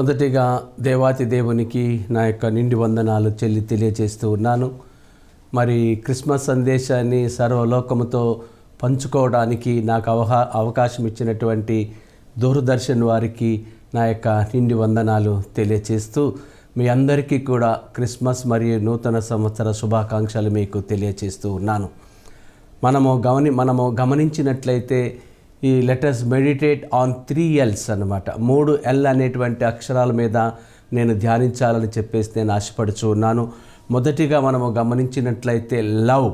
మొదటిగా దేవాతి దేవునికి నా యొక్క నిండి వందనాలు చెల్లి తెలియజేస్తూ ఉన్నాను. మరి క్రిస్మస్ సందేశాన్ని సర్వలోకముతో పంచుకోవడానికి నాకు అవహా అవకాశం ఇచ్చినటువంటి దూరదర్శన్ వారికి నా యొక్క నిండి వందనాలు తెలియజేస్తూ మీ అందరికీ కూడా క్రిస్మస్ మరియు నూతన సంవత్సర శుభాకాంక్షలు మీకు తెలియజేస్తూ ఉన్నాను. మనము గమని మనము గమనించినట్లయితే ఈ letters meditate on three Ls అన్నమాట. మూడు ఎల్ అనేటువంటి అక్షరాల మీద నేను ధ్యానించాలని చెప్పేసి నేను ఆశపడుచు ఉన్నాను. మొదటిగా మనము గమనించినట్లయితే లవ్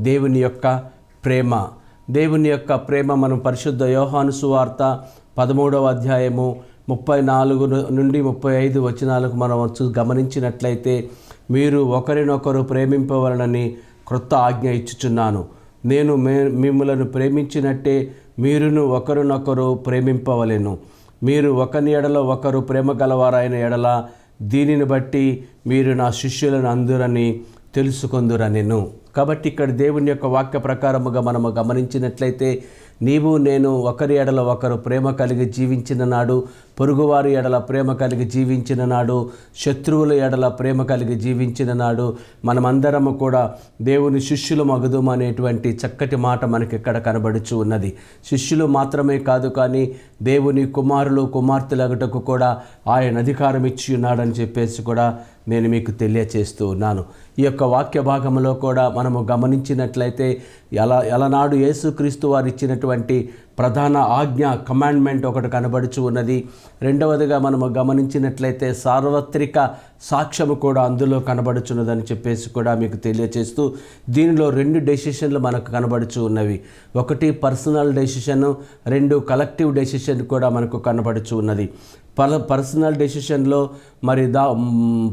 దేవుని యొక్క ప్రేమ. దేవుని యొక్క ప్రేమ మనం పరిశుద్ధ యోహాను సువార్త పదమూడవ అధ్యాయము ముప్పై నాలుగు నుండి ముప్పై ఐదు వచనాలకు మనం గమనించినట్లయితే మీరు ఒకరినొకరు ప్రేమింపవలనని క్రొత్త ఆజ్ఞ ఇచ్చుచున్నాను. నేను మే మిమ్మలను ప్రేమించినట్టే మీరును ఒకరినొకరు ప్రేమింపవలెను. మీరు ఒకని ఎడల ఒకరు ప్రేమ గలవారైన ఎడల దీనిని బట్టి మీరు నా శిష్యులను అందురని తెలుసుకొందురనెను కాబట్టి ఇక్కడ దేవుని యొక్క వాక్య ప్రకారముగా మనము గమనించినట్లయితే నీవు నేను ఒకరి ఎడల ఒకరు ప్రేమ కలిగి జీవించిన నాడు పొరుగువారి ఎడల ప్రేమ కలిగి జీవించిన నాడు శత్రువుల ఎడల ప్రేమ కలిగి జీవించిన నాడు మనమందరము కూడా దేవుని శిష్యులు మగుదుము అనేటువంటి చక్కటి మాట మనకి ఇక్కడ కనబడుచు ఉన్నది. శిష్యులు మాత్రమే కాదు కానీ దేవుని కుమారులు కుమార్తెలగటకు కూడా ఆయన అధికారం ఇచ్చి ఉన్నాడని చెప్పేసి కూడా నేను మీకు తెలియచేస్తూ ఉన్నాను. ఈ యొక్క వాక్య భాగంలో కూడా మనము గమనించినట్లయితే ఎలా ఎలనాడు యేసుక్రీస్తు వారు ఇచ్చినటువంటి ప్రధాన ఆజ్ఞ కమాండ్మెంట్ ఒకటి కనబడుచు ఉన్నది. రెండవదిగా మనము గమనించినట్లయితే సార్వత్రిక సాక్ష్యము కూడా అందులో కనబడుచున్నదని చెప్పేసి కూడా మీకు తెలియచేస్తూ దీనిలో రెండు డెసిషన్లు మనకు కనబడుచు ఉన్నవి. ఒకటి పర్సనల్ డెసిషన్ రెండు కలెక్టివ్ డెసిషన్ కూడా మనకు కనబడుచు ఉన్నది. పల పర్సనల్ డెసిషన్లో మరి దా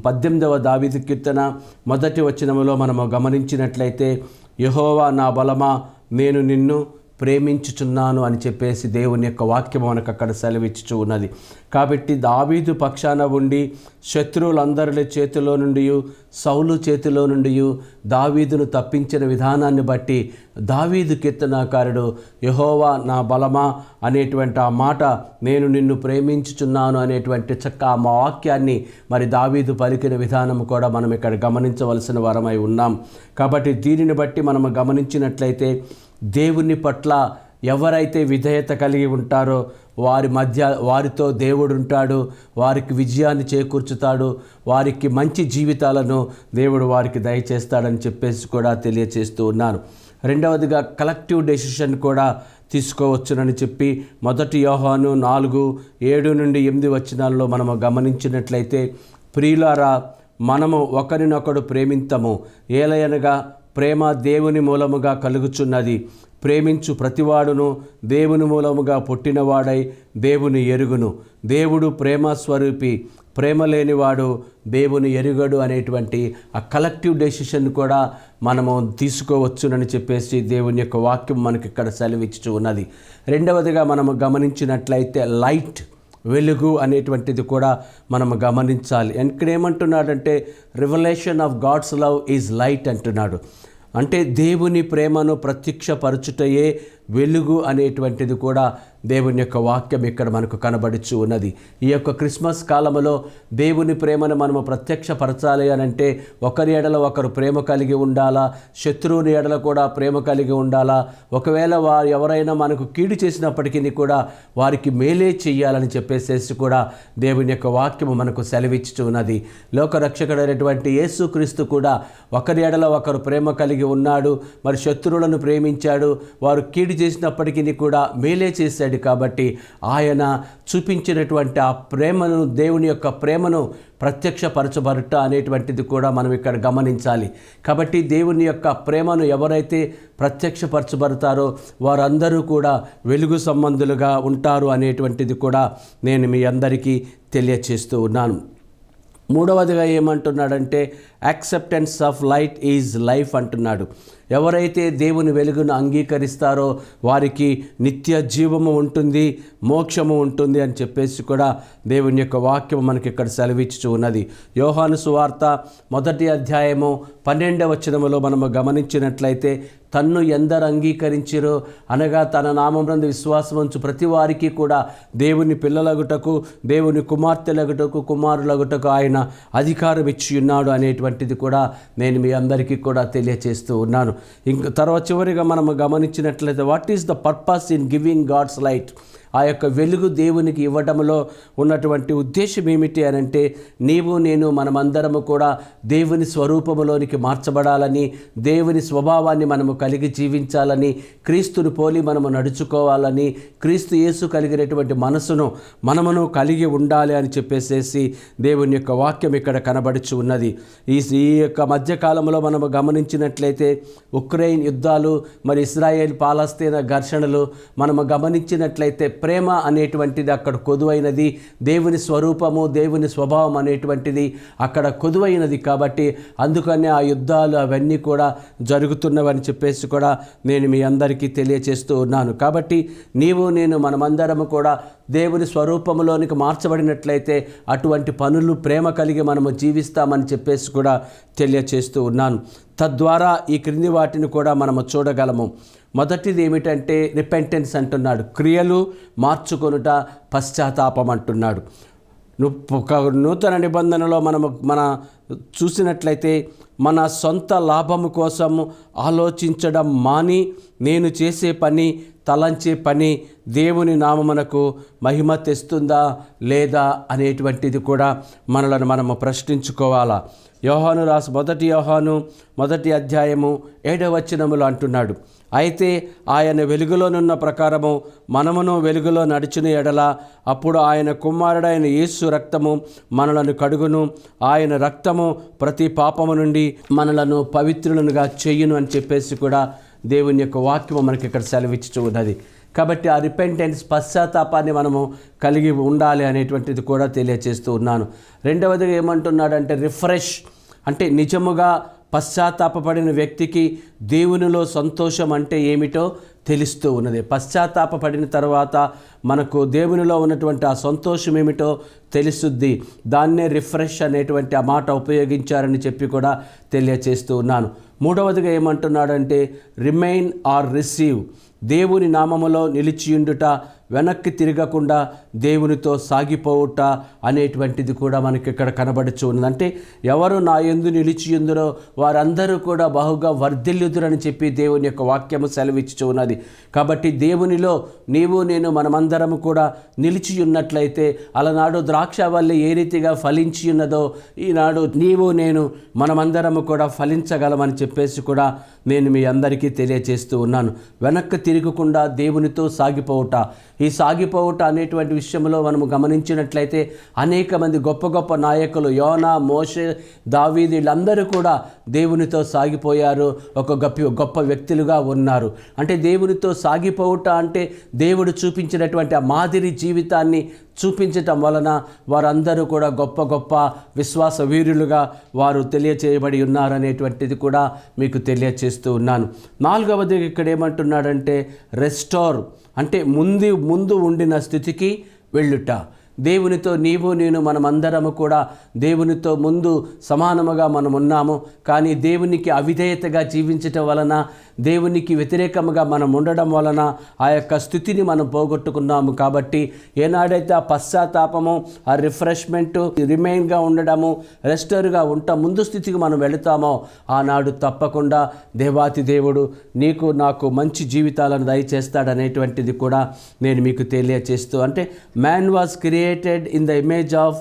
పద్దెనిమిదవ దావీదు కీర్తన మొదటి వచనములో మనము గమనించినట్లయితే యహోవా నా బలమా నేను నిన్ను ప్రేమించుచున్నాను అని చెప్పేసి దేవుని యొక్క వాక్యం మనకు అక్కడ సెలవిచ్చుచు ఉన్నది. కాబట్టి దావీదు పక్షాన ఉండి శత్రువులందరి చేతిలో నుండి సౌలు చేతిలో నుండి దావీదును తప్పించిన విధానాన్ని బట్టి దావీదు కీర్తనాకారుడు యహోవా నా బలమా? అనేటువంటి ఆ మాట నేను నిన్ను ప్రేమించుచున్నాను అనేటువంటి చక్క ఆ మా వాక్యాన్ని మరి దావీదు పలికిన విధానం కూడా మనం ఇక్కడ గమనించవలసిన వరమై ఉన్నాం. కాబట్టి దీనిని బట్టి మనం గమనించినట్లయితే దేవుని పట్ల ఎవరైతే విధేయత కలిగి ఉంటారో వారి మధ్య వారితో దేవుడు ఉంటాడు వారికి విజయాన్ని చేకూర్చుతాడు వారికి మంచి జీవితాలను దేవుడు వారికి దయచేస్తాడని చెప్పేసి కూడా తెలియచేస్తూ ఉన్నాను. రెండవదిగా కలెక్టివ్ డెసిషన్ కూడా తీసుకోవచ్చునని చెప్పి మొదటి యోహాను నాలుగు ఏడు నుండి ఎనిమిది వచనాల్లో మనము గమనించినట్లయితే ప్రియులారా మనము ఒకరినొకడు ప్రేమింతము. ఏలయనగా ప్రేమ దేవుని మూలముగా కలుగుచున్నది. ప్రేమించు ప్రతివాడును దేవుని మూలముగా పుట్టినవాడై దేవుని ఎరుగును. దేవుడు ప్రేమ స్వరూపి. ప్రేమ లేనివాడు దేవుని ఎరుగడు అనేటువంటి ఆ కలెక్టివ్ డెసిషన్ కూడా మనము తీసుకోవచ్చునని చెప్పేసి దేవుని యొక్క వాక్యం మనకి ఇక్కడ సెలవిచ్చుచు ఉన్నది. రెండవదిగా మనము గమనించినట్లయితే లైట్ వెలుగు అనేటువంటిది కూడా మనం గమనించాలి. ఇక్కడ ఏమంటున్నాడంటే revelation of God's love is light అంటున్నాడు. అంటే దేవుని ప్రేమను ప్రత్యక్షపరచుటయే వెలుగు అనేటువంటిది కూడా దేవుని యొక్క వాక్యం ఇక్కడ మనకు కనబడుచు ఉన్నది. ఈ యొక్క క్రిస్మస్ కాలంలో దేవుని ప్రేమను మనము ప్రత్యక్షపరచాలి అని అంటే ఒకరి ఎడల ఒకరు ప్రేమ కలిగి ఉండాలా? శత్రువుని ఎడల కూడా ప్రేమ కలిగి ఉండాలా? ఒకవేళ వారు ఎవరైనా మనకు కీడు చేసినప్పటికీ కూడా వారికి మేలే చెయ్యాలని చెప్పేసేసి కూడా దేవుని యొక్క వాక్యము మనకు సెలవిచ్చుచు ఉన్నది. లోకరక్షకుడైనటువంటి యేసుక్రీస్తు కూడా ఒకరి ఎడల ఒకరు ప్రేమ కలిగి ఉన్నాడు. మరి శత్రువులను ప్రేమించాడు. వారు కీడు చేసినప్పటికీ కూడా మేలే చేశాడు. కాబట్టి ఆయన చూపించినటువంటి ఆ ప్రేమను దేవుని యొక్క ప్రేమను ప్రత్యక్షపరచబడట అనేటువంటిది కూడా మనం ఇక్కడ గమనించాలి. కాబట్టి దేవుని యొక్క ప్రేమను ఎవరైతే ప్రత్యక్షపరచబడతారో వారందరూ కూడా వెలుగు సంబంధులుగా ఉంటారు అనేటువంటిది కూడా నేను మీ అందరికీ తెలియచేస్తూ ఉన్నాను. మూడవదిగా ఏమంటున్నాడంటే acceptance of light is life అంటున్నాడు. ఎవరైతే దేవుని వెలుగును అంగీకరిస్తారో వారికి నిత్య జీవము ఉంటుంది మోక్షము ఉంటుంది అని చెప్పేసి కూడా దేవుని యొక్క వాక్యం మనకి ఇక్కడ సెలవిచ్చుచు ఉన్నది. యోహాను సువార్త మొదటి అధ్యాయము పన్నెండవ వచనములో మనము గమనించినట్లయితే తన్ను ఎందరు అంగీకరించిరో అనగా తన నామమునందు విశ్వాసం ఉంచు. ప్రతి వారికి కూడా దేవుని పిల్లలగుటకు దేవుని కుమార్తెలగుటకు కుమారులగుటకు ఆయన అధికారం ఇచ్చి ఉన్నాడు అనేటువంటిది కూడా నేను మీ అందరికీ కూడా తెలియచేస్తూ ఉన్నాను. ఇంక తర్వాత చివరిగా మనం గమనించినట్లయితే what is the purpose in giving God's light ఆ యొక్క వెలుగు దేవునికి ఇవ్వడంలో ఉన్నటువంటి ఉద్దేశం ఏమిటి అని అంటే నీవు నేను మనమందరము కూడా దేవుని స్వరూపములోనికి మార్చబడాలని దేవుని స్వభావాన్ని మనము కలిగి జీవించాలని క్రీస్తును పోలి మనము నడుచుకోవాలని క్రీస్తు యేసు కలిగినటువంటి మనసును మనమును కలిగి ఉండాలి అని చెప్పేసేసి దేవుని యొక్క వాక్యం ఇక్కడ కనబడుచు ఉన్నది. ఈ ఈ యొక్క మధ్యకాలంలో మనము గమనించినట్లయితే ఉక్రెయిన్ యుద్ధాలు మరి ఇస్రాయేల్ పాలస్తీన ఘర్షణలు మనము గమనించినట్లయితే ప్రేమ అనేటువంటిది అక్కడ కొదువైనది. దేవుని స్వరూపము దేవుని స్వభావం అనేటువంటిది అక్కడ కొదువైనది కాబట్టి అందుకనే ఆ యుద్ధాలు అవన్నీ కూడా జరుగుతున్నవని చెప్పేసి కూడా నేను మీ అందరికీ తెలియచేస్తూ ఉన్నాను. కాబట్టి నీవు నేను మనమందరము కూడా దేవుని స్వరూపంలోనికి మార్చబడినట్లయితే అటువంటి పనులు ప్రేమ కలిగి మనము జీవిస్తామని చెప్పేసి కూడా తెలియచేస్తూ ఉన్నాను. తద్వారా ఈ క్రింది వాటిని కూడా మనము చూడగలము. మొదటిది ఏమిటంటే రిపెంటెన్స్ అంటున్నాడు. క్రియలు మార్చుకొనుట పశ్చాత్తాపం అంటున్నాడు ఒక నూతన నిబంధనలో మనము మన చూసినట్లయితే మన సొంత లాభము కోసం ఆలోచించడం మాని నేను చేసే పని తలంచే పని దేవుని నామమునకు మహిమ తెస్తుందా లేదా అనేటువంటిది కూడా మనలను మనము ప్రశ్నించుకోవాలా. యోహాను రాసు మొదటి యోహాను మొదటి అధ్యాయము ఏడవచనములు అంటున్నాడు. అయితే ఆయన వెలుగులోనున్న ప్రకారము మనమును వెలుగులో నడిచిన ఎడల అప్పుడు ఆయన కుమారుడైన యేసు రక్తము మనలను కడుగును. ఆయన రక్తము ప్రతి పాపము నుండి మనలను పవిత్రులనుగా చేయును అని చెప్పేసి కూడా దేవుని యొక్క వాక్యము మనకి ఇక్కడ సెలవిచ్చుచున్నది కాబట్టి ఆ రిపెంటెన్స్ పశ్చాత్తాపాన్ని మనము కలిగి ఉండాలి అనేటువంటిది కూడా తెలియచేస్తూ ఉన్నాను. రెండవదిగా ఏమంటున్నాడంటే రిఫ్రెష్ అంటే నిజముగా పశ్చాత్తాపపడిన వ్యక్తికి దేవునిలో సంతోషం అంటే ఏమిటో తెలుస్తూ ఉన్నది. పశ్చాత్తాపపడిన తర్వాత మనకు దేవునిలో ఉన్నటువంటి ఆ సంతోషం ఏమిటో తెలుస్తుంది దాన్నే రిఫ్రెష్ అనేటువంటి ఆ మాట ఉపయోగించారని చెప్పి కూడా తెలియచేస్తూ ఉన్నాను. మూడవదిగా ఏమంటున్నాడంటే రిమైన్ ఆర్ రిసీవ్. దేవుని నామములో నిలిచియుండుట వెనక్కి తిరగకుండా దేవునితో సాగిపోవుట అనేటువంటిది కూడా మనకి ఇక్కడ కనబడుచు ఉన్నది. అంటే ఎవరు నా ఎందు నిలిచియుందురో వారందరూ కూడా బహుగా వర్ధిల్లుదురని చెప్పి దేవుని యొక్క వాక్యము సెలవిచ్చుచు ఉన్నది. కాబట్టి దేవునిలో నీవు నేను మనమందరము కూడా నిలిచి ఉన్నట్లయితే అలనాడు ద్రాక్షవల్లి ఏ రీతిగా ఫలించి ఉన్నదో ఈనాడు నీవు నేను మనమందరము కూడా ఫలించగలమని చెప్పేసి కూడా నేను మీ అందరికీ తెలియజేస్తూ ఉన్నాను. వెనక్కి తిరగకుండా దేవునితో సాగిపోవుట ఈ సాగిపోవుట అనేటువంటి విషయంలో మనము గమనించినట్లయితే అనేక మంది గొప్ప గొప్ప నాయకులు యోనా మోషే దావీది వీళ్ళందరూ కూడా దేవునితో సాగిపోయారు. ఒక గొప్ప గొప్ప వ్యక్తులుగా ఉన్నారు. అంటే దేవునితో సాగిపోవుట అంటే దేవుడు చూపించినటువంటి ఆ మాదిరి జీవితాన్ని చూపించటం వలన వారందరూ కూడా గొప్ప గొప్ప విశ్వాస వీరులుగా వారు తెలియచేయబడి ఉన్నారనేటువంటిది కూడా మీకు తెలియచేస్తూ ఉన్నాను. నాలుగవది ఇక్కడ ఏమంటున్నాడంటే రెస్టోర్ అంటే ముందు ముందు ఉండిన స్థితికి వెళ్ళుట. దేవునితో నీవు నేను మనమందరము కూడా దేవునితో ముందు సమానముగా మనం ఉన్నాము కానీ దేవునికి అవిధేయతగా జీవించటం వలన దేవునికి వ్యతిరేకముగా మనం ఉండడం వలన ఆ యొక్క స్థితిని మనం పోగొట్టుకున్నాము కాబట్టి ఏనాడైతే ఆ పశ్చాత్తాపము ఆ రిఫ్రెష్మెంట్ రిమైన్గా ఉండడము రెస్టర్గా ఉంటా ముందు స్థితికి మనం వెళుతామో ఆనాడు తప్పకుండా దేవాతి దేవుడు నీకు నాకు మంచి జీవితాలను దయచేస్తాడనేటువంటిది కూడా నేను మీకు తెలియచేస్తూ అంటే man was created in the image of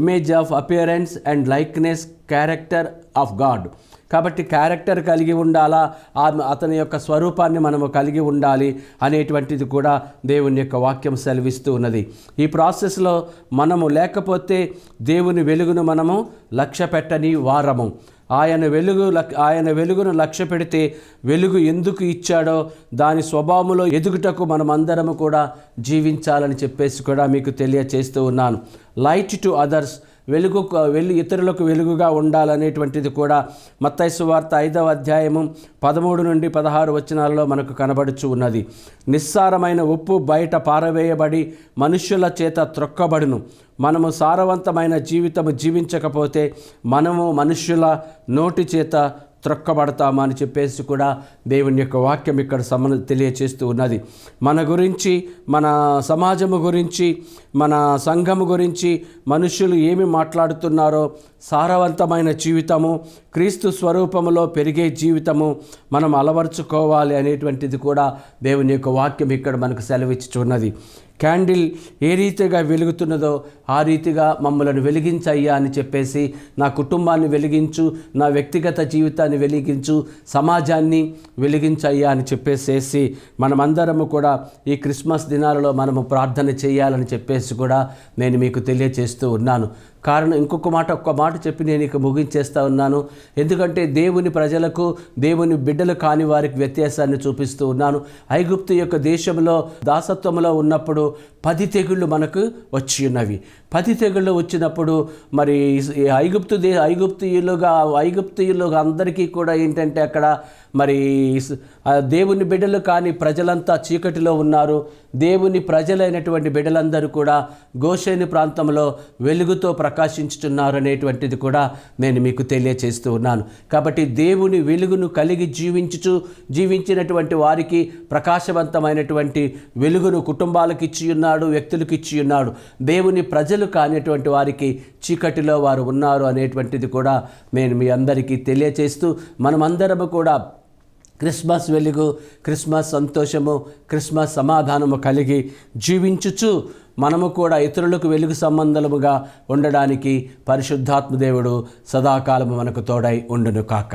image of appearance and likeness character of God కాబట్టి క్యారెక్టర్ కలిగి ఉండాలా? ఆ అతని యొక్క స్వరూపాన్ని మనము కలిగి ఉండాలి అనేటువంటిది కూడా దేవుని యొక్క వాక్యం సెలవిస్తూ ఉన్నది. ఈ ప్రాసెస్లో మనము లేకపోతే దేవుని వెలుగును మనము లక్ష్య పెట్టని వారము. ఆయన వెలుగు ఆయన వెలుగును లక్ష్య పెడితే వెలుగు ఎందుకు ఇచ్చాడో దాని స్వభావములో ఎదుగుటకు మనమందరము కూడా జీవించాలని చెప్పేసి కూడా మీకు తెలియచేస్తూ ఉన్నాను. లైట్ టు అదర్స్ వెలుగు వెలు ఇతరులకు వెలుగుగా ఉండాలనేటువంటిది కూడా మత్తైసు వార్త ఐదవ అధ్యాయము పదమూడు నుండి పదహారు వచనాలలో మనకు కనబడుచు ఉన్నది. నిస్సారమైన ఉప్పు బయట పారవేయబడి మనుష్యుల చేత త్రొక్కబడును. మనము సారవంతమైన జీవితము జీవించకపోతే మనము మనుష్యుల నోటి చేత త్రొక్కబడతామా అని చెప్పేసి కూడా దేవుని యొక్క వాక్యం ఇక్కడ సమన్ తెలియచేస్తూ ఉన్నది. మన గురించి మన సమాజము గురించి మన సంఘము గురించి మనుషులు ఏమి మాట్లాడుతున్నారో సారవంతమైన జీవితము క్రీస్తు స్వరూపములో పెరిగే జీవితము మనం అలవర్చుకోవాలి అనేటువంటిది కూడా దేవుని యొక్క వాక్యం ఇక్కడ మనకు సెలవిచ్చుచున్నది. క్యాండిల్ ఏ రీతిగా వెలుగుతున్నదో ఆ రీతిగా మమ్మలను వెలిగించయ్యా అని చెప్పేసి నా కుటుంబాన్ని వెలిగించు నా వ్యక్తిగత జీవితాన్ని వెలిగించు సమాజాన్ని వెలిగించయ్యా అని చెప్పేసేసి మనమందరము కూడా ఈ క్రిస్మస్ దినాలలో మనము ప్రార్థన చేయాలని చెప్పేసి కూడా నేను మీకు తెలియచేస్తూ ఉన్నాను. కారణం ఇంకొక మాట ఒక్క మాట చెప్పి నేను ఇక ముగించేస్తా ఉన్నాను. ఎందుకంటే దేవుని ప్రజలకు దేవుని బిడ్డలు కాని వారికి వ్యత్యాసాన్ని చూపిస్తూ ఉన్నాను. ఐగుప్తు యొక్క దేశంలో దాసత్వంలో ఉన్నప్పుడు పది తెగుళ్ళు మనకు వచ్చి ఉన్నవి. పది తెగుళ్ళు వచ్చినప్పుడు మరి ఈ ఐగుప్తు దే ఐగుప్తీయులుగా ఐగుప్తీయులుగా అందరికీ కూడా ఏంటంటే అక్కడ మరి దేవుని బిడ్డలు కాని ప్రజలంతా చీకటిలో ఉన్నారు. దేవుని ప్రజలైనటువంటి బిడ్డలందరూ కూడా గోషేని ప్రాంతంలో వెలుగుతో ప్రకాశించుతున్నారు అనేటువంటిది కూడా నేను మీకు తెలియచేస్తూ ఉన్నాను. కాబట్టి దేవుని వెలుగును కలిగి జీవించుచు జీవించినటువంటి వారికి ప్రకాశవంతమైనటువంటి వెలుగును కుటుంబాలకు ఇచ్చి ఉన్నాడు వ్యక్తులకు ఇచ్చి ఉన్నాడు. దేవుని ప్రజలు కానిటువంటి వారికి చీకటిలో వారు ఉన్నారు అనేటువంటిది కూడా నేను మీ అందరికీ తెలియచేస్తూ మనమందరము కూడా క్రిస్మస్ వెలుగు క్రిస్మస్ సంతోషము క్రిస్మస్ సమాధానము కలిగి జీవించుచు మనము కూడా ఇతరులకు వెలుగు సంబంధముగా ఉండడానికి పరిశుద్ధాత్మదేవుడు సదాకాలము మనకు తోడై ఉండును కాక